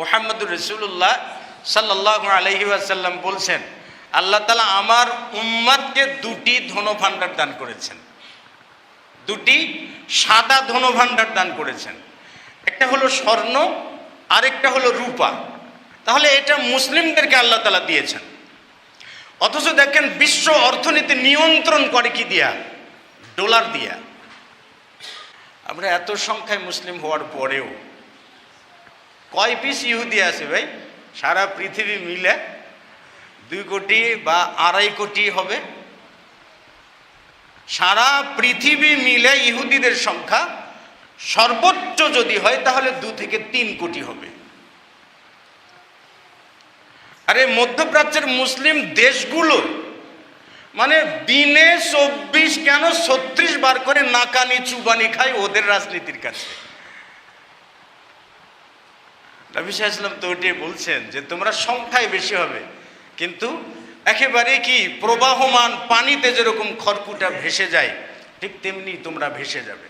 মোহাম্মদুর রসুল্লাহ সাল্লাহ আলহি আসাল্লাম বলছেন, আল্লাহ তালা আমার উম্মাদকে দুটি ধনভাণ্ডার দান করেছেন। দুটি সাদা ধনভাণ্ডার দান করেছেন। একটা হলো স্বর্ণ, আরেকটা হলো রূপা। তাহলে এটা মুসলিমদেরকে আল্লাহ তালা দিয়েছেন। অথচ দেখেন বিশ্ব অর্থনীতি নিয়ন্ত্রণ করে কি দিয়া? ডলার দিয়া। আমরা এত সংখ্যায় মুসলিম হওয়ার পরেও কয় পিস ইহুদি আছে ভাই? সারা পৃথিবী মিলে দুই কোটি বা আড়াই কোটি হবে। সারা পৃথিবী মিলে ইহুদিদের সংখ্যা সর্বোচ্চ যদি হয়, তাহলে দু থেকে তিন কোটি হবে। আরে, মধ্যপ্রাচ্যের মুসলিম দেশগুলো মানে দিনে চব্বিশ কেন ছত্রিশ বার করে নাকানি, চুবানি খায় ওদের রাজনীতির কাছে? নবী সাহা তো ওইটাই বলছেন যে তোমরা সংখ্যায় বেশি হবে। কিন্তু একেবারে কি প্রবাহমান পানিতে যেরকম খড়কুটা ভেসে যায়, ঠিক তেমনি তোমরা ভেসে যাবে।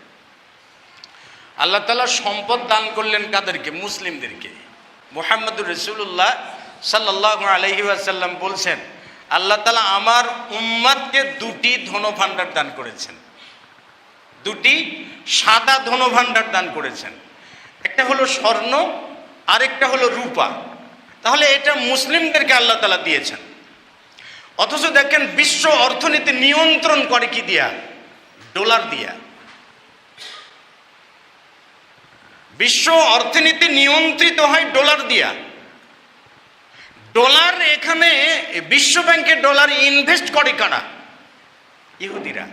আল্লাহ তালা সম্পদ দান করলেন কাদেরকে? মুসলিমদেরকে। মোহাম্মদুর রসুল্লাহ সাল্লাহ আলহি আসাল্লাম বলছেন, আল্লাহ তালা আমার উম্মাদকে দুটি ধনভাণ্ডার দান করেছেন। দুটি সাদা ধনভাণ্ডার দান করেছেন। একটা হলো স্বর্ণ আরেকটা হলো রূপা। তাহলে এটা মুসলিমদেরকে আল্লাহ তালা দিয়েছেন। অথচ দেখেন বিশ্ব অর্থনীতি নিয়ন্ত্রণ করে কি দিয়া? ডলার দিয়া। বিশ্ব অর্থনীতি নিয়ন্ত্রিত হয় ডলার দিয়া। ডলার এখানে বিশ্ব ব্যাংকে ডলার ইনভেস্ট করে কারা? ইহুদিরা।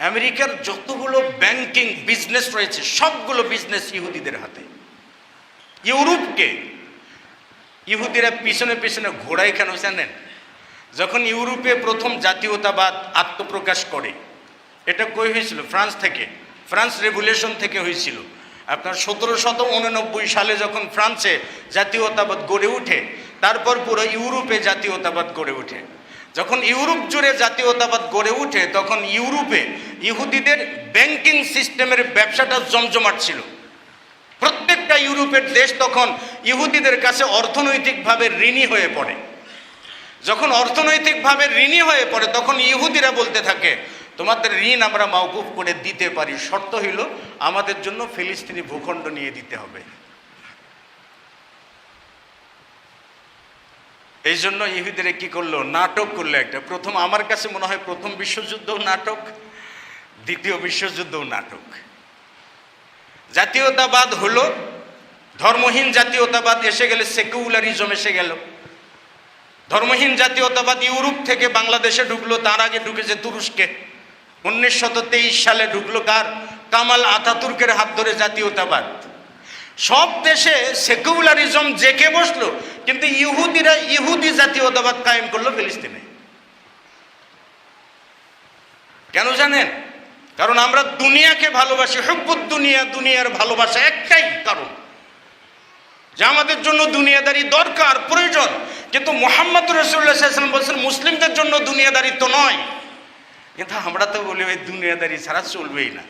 আমেরিকার যতগুলো ব্যাংকিং বিজনেস রয়েছে, সবগুলো বিজনেস ইহুদিদের হাতে। ইউরোপকে ইহুদিরা পিছনে পিছনে ঘোড়ায় কেন জানেন? যখন ইউরোপে প্রথম জাতীয়তাবাদ আত্মপ্রকাশ করে, এটা কই হয়েছিল? ফ্রান্স থেকে। ফ্রান্স রেভুলেশন থেকে হয়েছিল। আপনার সতেরো শত উননব্বই সালে যখন ফ্রান্সে জাতীয়তাবাদ গড়ে ওঠে তারপর পুরো ইউরোপে জাতীয়তাবাদ গড়ে ওঠে যখন ইউরোপ জুড়ে জাতীয়তাবাদ গড়ে ওঠে তখন ইউরোপে ইহুদিদের ব্যাংকিং সিস্টেমের ব্যবসাটা জমজমাট ছিল প্রত্যেকটা ইউরোপের দেশ তখন ইহুদিদের কাছে অর্থনৈতিকভাবে ঋণী হয়ে পড়ে। যখন অর্থনৈতিকভাবে ঋণী হয়ে পড়ে, তখন ইহুদিরা বলতে থাকে, তোমাদের ঋণ আমরা মৌকুফ করে দিতে পারি। শর্ত হইল, আমাদের জন্য ফিলিস্তিনি ভূখণ্ড নিয়ে দিতে হবে। এই জন্য ইহুদিরা কি করল? নাটক করল একটা। প্রথম আমার কাছে মনে হয় প্রথম বিশ্বযুদ্ধও নাটক, দ্বিতীয় বিশ্বযুদ্ধও নাটক। জাতীয়তাবাদ হলো, ধর্মহীন জাতীয়তাবাদ এসে গেলে সেকুলারিজম এসে গেল। ধর্মহীন জাতীয়তাবাদ ইউরোপ থেকে বাংলাদেশে ঢুকলো, তার আগে ঢুকেছে তুরস্কে। উনিশশত তেইশ সালে ঢুকলো কার? কামাল আতাতুর্কের হাত ধরে জাতীয়তাবাদ। সব দেশে সেকুলারিজম জেকে বসল, কিন্তু ইহুদিরা ইহুদি জাতীয়তাবাদ কায়েম করল ফিলিস্তিনে। কেন জানেন? কারণ আমরা দুনিয়াকে ভালোবাসি হব্বুদ দুনিয়া, দুনিয়ার ভালোবাসা একটাই কারণ। যে আমাদের জন্য দুনিয়াদারি দরকার, প্রয়োজন। কিন্তু মোহাম্মদ রসুল্লাহাম বলছেন, মুসলিমদের জন্য দুনিয়াদারি তো নয়। কিন্তু আমরা তো বলি, ওই দুনিয়াদারি ছাড়া চলবেই না।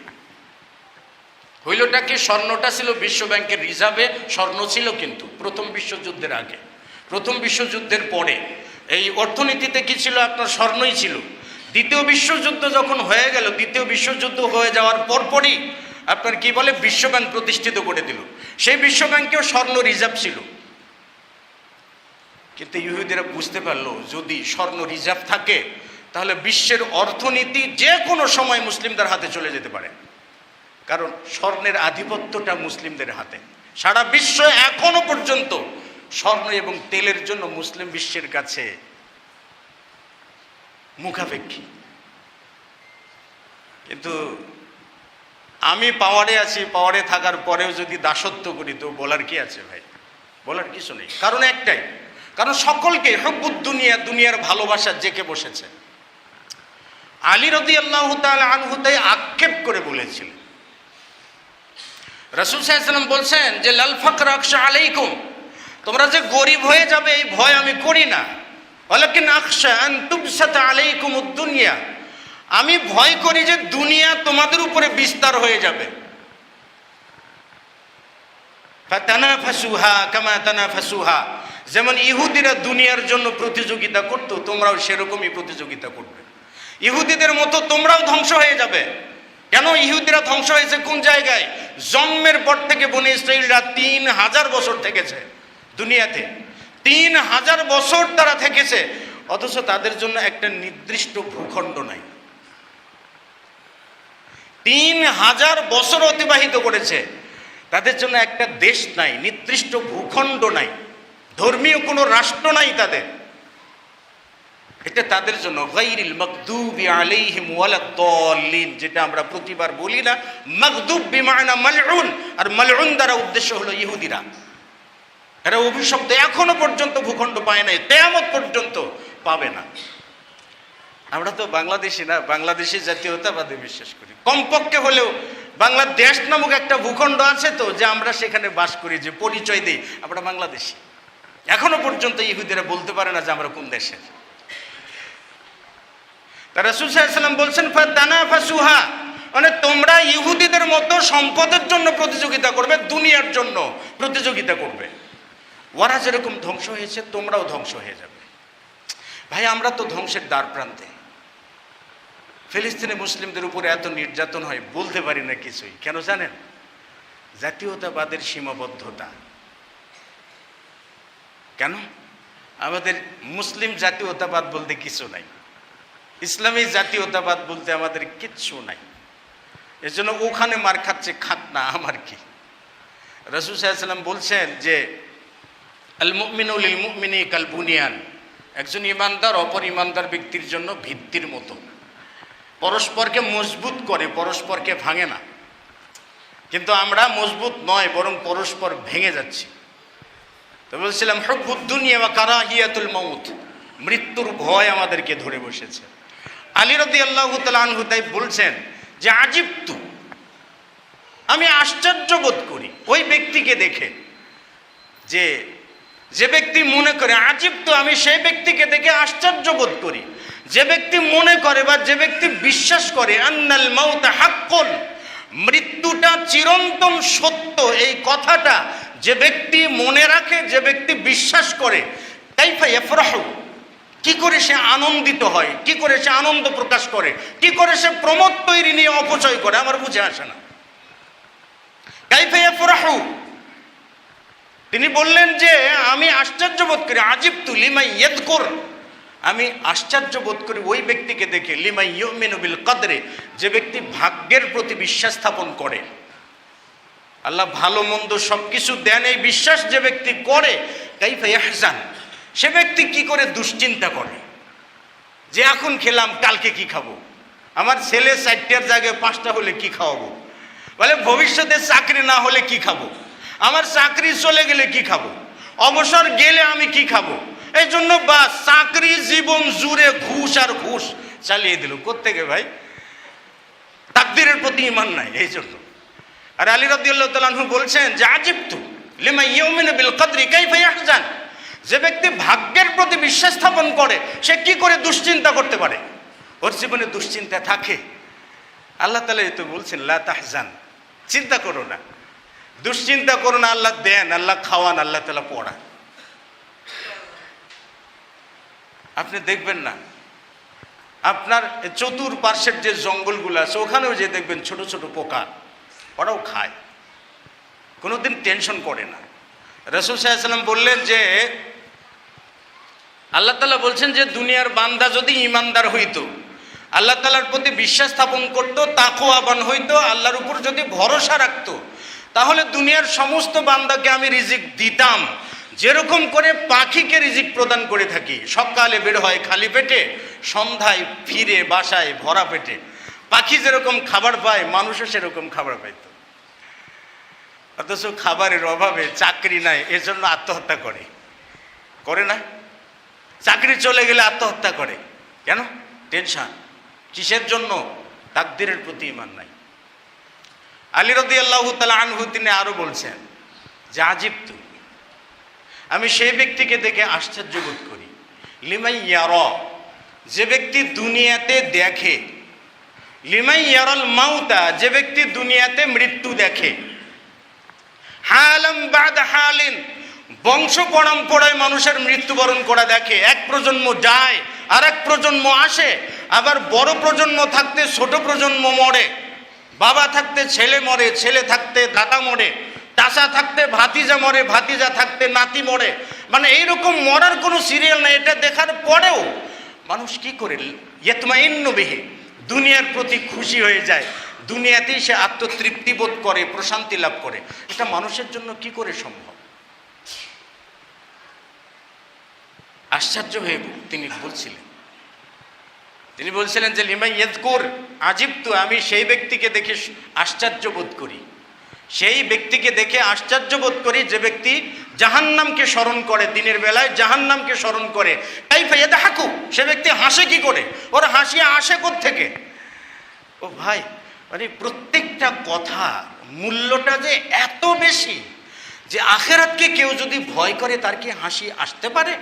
হইলটা কি? স্বর্ণটা ছিল বিশ্ব ব্যাংকের রিজার্ভে, স্বর্ণ ছিল কিন্তু প্রথম বিশ্বযুদ্ধের আগে। প্রথম বিশ্বযুদ্ধের পরে। এই অর্থনীতিতে কি ছিল? আপনার স্বর্ণই ছিল। দ্বিতীয় বিশ্বযুদ্ধ যখন হয়ে গেল, দ্বিতীয় বিশ্বযুদ্ধ হয়ে যাওয়ার পরপরই আপনার কি বলে? বিশ্বব্যাংক প্রতিষ্ঠিত করে দিল। সেই বিশ্বব্যাংকেও স্বর্ণ রিজার্ভ ছিল। কিন্তু ইহুদিরা বুঝতে পারল, যদি স্বর্ণ রিজার্ভ থাকে, তাহলে বিশ্বের অর্থনীতি যে কোনো সময় মুসলিমদের হাতে চলে যেতে পারে। কারণ স্বর্ণের আধিপত্যটা মুসলিমদের হাতে। সারা বিশ্ব এখনও পর্যন্ত স্বর্ণ এবং তেলের জন্য মুসলিম বিশ্বের কাছে মুখাপেক্ষী। কিন্তু আমি পাওয়ারে আছি, পাওয়ারে থাকার পরেও যদি দাসত্ব করি, তো বলার কি আছে ভাই? বলার কিছু নেই। কারণ একটাই, কারণ সকলকে হব্বুদ দুনিয়া দুনিয়ার ভালোবাসা জেকে বসেছে। আলী রদি আল্লাহ আনহুতাই আক্ষেপ করে বলেছিলেন রসুল সাহেব বলছেন যে, লাল ফকর আলাইকুম, তোমরা যে গরিব হয়ে যাবে, এই ভয় আমি করি না। ওয়ালাকিন আকশা আন তুবসাত আলাইকুম দুনিয়া আমি ভয় করি যে দুনিয়া তোমাদের উপরে বিস্তার হয়ে যাবে। কামা তানাফাসুহা, যেমন ইহুদিরা দুনিয়ার জন্য প্রতিযোগিতা করতো, তোমরাও সেরকমই প্রতিযোগিতা করবে। ইহুদিদের মতো তোমরাও ধ্বংস হয়ে যাবে। কেন ইহুদিরা ধ্বংস হয়েছে? কোন জায়গায়? জন্মের পর থেকে বনে ইসরায়েলরা তিন হাজার বছর থেকেছে দুনিয়াতে। তিন হাজার বছর তারা থেকেছে, অথচ তাদের জন্য একটা নির্দিষ্ট ভূখণ্ড নাই। তিন হাজার বছর অতিবাহিত করেছে, তাদের জন্য একটা দেশ নাই, নির্দিষ্ট ভূখণ্ড নাই। ধর্মীয় কোনো রাষ্ট্র নাই তাদের। এটা তাদের জন্য, গাইরিল মকদুবি আলাইহিম ওয়ালাদ্দাল্লিন যেটা আমরা প্রতিবার বলি না। মকদুব বিমানা মালউন, আর মালউন দ্বারা উদ্দেশ্য হলো ইহুদিরা। এরা অভিশপ্ত, এখনও পর্যন্ত ভূখণ্ড পায় নাই তেয়ামত পর্যন্ত পাবে না। আমরা তো বাংলাদেশি না, বাংলাদেশি জাতীয়তাবাদে বিশ্বাস করি। কমপক্ষে হলেও বাংলাদেশ নামক একটা ভূখণ্ড আছে তো, যে আমরা সেখানে বাস করি, যে পরিচয় দিই। আমরা বাংলাদেশি। এখনও পর্যন্ত ইহুদিরা বলতে পারে না যে আমরা কোন দেশের। রাসূল ওয়াসাল্লাম বলছেন ফাতানাফাসুহা মানে তোমরা ইহুদিদের মতো সম্পদের জন্য প্রতিযোগিতা করবে, দুনিয়ার জন্য প্রতিযোগিতা করবে। ওরা যেরকম ধ্বংস হয়েছে, তোমরাও ধ্বংস হয়ে যাবে। ভাই, আমরা তো ধ্বংসের দ্বার প্রান্তে। ফিলিস্তিনি মুসলিমদের উপরে এত নির্যাতন হয়, বলতে পারি না কিছুই। কেন জানেন? জাতীয়তাবাদের সীমাবদ্ধতা। কেন? আমাদের মুসলিম জাতীয়তাবাদ বলতে কিছু নাই। ইসলামী জাতীয়তাবাদ বলতে আমাদের কিচ্ছু নাই। এজন্য ওখানে মার খাচ্ছে খাত না আমার কি। রসুল সাল্লাম বলছেন যে, আল মুমিনুল বুনিয়ান। একজন ইমানদার অপর ইমানদার ব্যক্তির জন্য ভিত্তির মতো। পরস্পরকে মজবুত করে, পরস্পরকে ভাঙে না। কিন্তু আমরা মজবুত নয়, বরং পরস্পর ভেঙে যাচ্ছি। তো বলছিলাম, হব্বুদ দুনিয়া বা কারাহিয়াতুল মৌত মৃত্যুর ভয় আমাদেরকে ধরে বসেছে। আলী রদি আল্লাহ আনহু তাই বলছেন যে আজিবতু, আমি আশ্চর্য বোধ করি ওই ব্যক্তিকে দেখে যে যে ব্যক্তি মনে করে আজিব তো আমি সেই ব্যক্তিকে দেখে আশ্চর্য বোধ করি। যে ব্যক্তি মনে করে বা যে ব্যক্তি বিশ্বাস করে, আন্নাল মাউতা হাক্কন, মৃত্যুটা চিরন্তন সত্য। এই কথাটা যে ব্যক্তি মনে রাখে, যে ব্যক্তি বিশ্বাস করে, কাইফা এফরাহু কি করে সে আনন্দিত হয়? কি করে সে আনন্দ প্রকাশ করে? কি করে সে প্রমোদ তৈরি নিয়ে অপচয় করে? আমার বুঝে আসে না। তিনি বললেন যে, আমি আশ্চর্য বোধ করি আজিব তু লিমাই ইয়েদকর। আমি আশ্চর্য বোধ করি ওই ব্যক্তিকে দেখে, লিমাই ইয়মিনুবিল কদরে, যে ব্যক্তি ভাগ্যের প্রতি বিশ্বাস স্থাপন করে। আল্লাহ ভালো মন্দ সব কিছু দেন, এই বিশ্বাস যে ব্যক্তি করে কাইফা ইহসান সে ব্যক্তি কি করে দুশ্চিন্তা করে? যে এখন খেলাম, কালকে কি খাব? আমার ছেলে চারটার জায়গায় পাঁচটা হলে কি খাওয়াবো? বলে, ভবিষ্যতে চাকরি না হলে কি খাব? আমার চাকরি চলে গেলে কি খাব? অবসর গেলে আমি কি খাব? এই জন্য বা চাকরি জীবন জুড়ে ঘুষ আর ঘুষ চালিয়ে দিল। কোত্থেকে ভাই? তাকদিরের প্রতি ইমান নাই, এই জন্য। আর আলী রাদিয়াল্লাহু তাআলাহু বলছেন যে, আজিবতু লিমা ইয়াউমিনু বিল কদরি, কাইফা ইয়াহজান? যে ব্যক্তি ভাগ্যের প্রতি বিশ্বাস স্থাপন করে, সে কি করে দুশ্চিন্তা করতে পারে? ওর জীবনে দুশ্চিন্তা থাকে। আল্লাহ তালা তো বলছেন, লা তাহজান। চিন্তা করো না। দুশ্চিন্তা করো না, আল্লাহ দেন, আল্লাহ খাওয়ান, আল্লাহ তালা পড়ান। আপনি দেখবেন না। আপনার চতুর্পার্শ্বের যে জঙ্গলগুলো আছে, ওখানেও যে দেখবেন ছোট ছোট পোকা, ওরাও খায়। কোনোদিন টেনশন করে না। রসুল সাহেব বললেন যে আল্লাহ তালা বলছেন যে দুনিয়ার বান্দা যদি ইমানদার হইতো, আল্লাহ তালার প্রতি বিশ্বাস স্থাপন করতো তাকোয়াবান হইতো, আল্লাহর উপর যদি ভরসা রাখতো, তাহলে দুনিয়ার সমস্ত বান্দাকে আমি রিজিক দিতাম। যেরকম করে পাখিকে রিজিক প্রদান করে থাকি। সকালে বের হয় খালি পেটে, সন্ধ্যায় ফিরে বাসায় ভরা পেটে। পাখি যেরকম খাবার পায়, মানুষও সেরকম খাবার পাইত। অথচ খাবারের অভাবে চাকরি নাই, এজন্য আত্মহত্যা করে। করে না? চাকরি চলে গেলে আত্মহত্যা করে। কেন? টেনশন। কিসের জন্য? তাকদিরের প্রতি ইমান নাই। আলী রদি আল্লাহ তালা আনহু তিনি আরও বলছেন, যে আজিব আমি সেই ব্যক্তিকে দেখে আশ্চর্য বোধ করি। লিমাই ইয়ার, যে ব্যক্তি দুনিয়াতে দেখে। লিমাই ইয়ারল মাউতা, যে ব্যক্তি দুনিয়াতে মৃত্যু দেখে। হালাম বাদ হালিন বংশ পরম্পরায় মানুষের মৃত্যুবরণ করা দেখে এক প্রজন্ম যায় আর এক প্রজন্ম আসে, আবার বড় প্রজন্ম থাকতে ছোট প্রজন্ম মরে, বাবা থাকতে ছেলে মরে, ছেলে থাকতে দাদা মরে চাষা থাকতে ভাতিজা মরে, ভাতিজা থাকতে নাতি মরে মানে এইরকম মরার কোনো সিরিয়াল নেই, এটা দেখার পরেও মানুষ কি করে? ইয়েতমাইন্য বেহে, দুনিয়ার প্রতি খুশি হয়ে যায়, দুনিয়াতেই সে আত্মতৃপ্তি বোধ করে, প্রশান্তি লাভ করে। এটা মানুষের জন্য কি করে সম্ভব? আশ্চর্য হয়ে তিনি বলছিলেন তিনি বলছিলেন যে, লিমাই ইয়েদকুর আজিব তো আমি সেই ব্যক্তিকে দেখে আশ্চর্য বোধ করি। সেই ব্যক্তিকে দেখে আশ্চর্য বোধ করি যে ব্যক্তি জাহান্নামকে স্মরণ করে, দিনের বেলায় জাহান্নামকে স্মরণ করে। তাই ফাইয়াদা হাকু সে ব্যক্তি হাসে কি করে? ওর হাসি আসে থেকে ও ভাই মানে প্রত্যেকটা কথা মূল্যটা যে এত বেশি যে আখেরাতকে কেউ যদি ভয় করে, তার কি হাসি আসতে পারে?